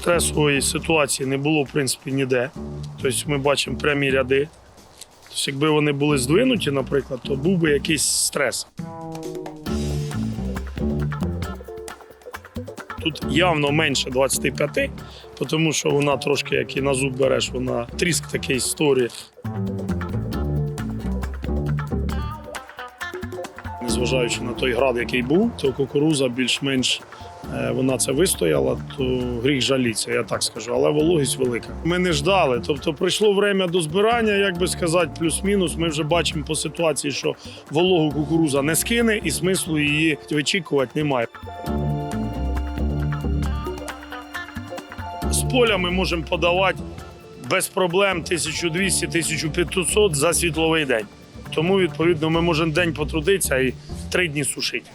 стресової ситуації не було, в принципі, ніде. Тобто ми бачимо прямі ряди. Тобто, якби вони були здвинуті, наприклад, то був би якийсь стрес. Тут явно менше 25, тому що вона трошки, як і на зуб береш, вона тріск такий створює. Незважаючи на той град, який був, то кукуруза більш-менш е, вона це вистояла, то гріх жаліться, я так скажу. Але вологість велика. Ми не ждали. Тобто прийшло время до збирання, як би сказати, плюс-мінус. Ми вже бачимо по ситуації, що вологу кукуруза не скине, і смислу її вичікувати немає. З поля ми можемо подавати без проблем 1200-1500 за світловий день. Тому, відповідно, ми можемо день потрудитися і три дні сушити.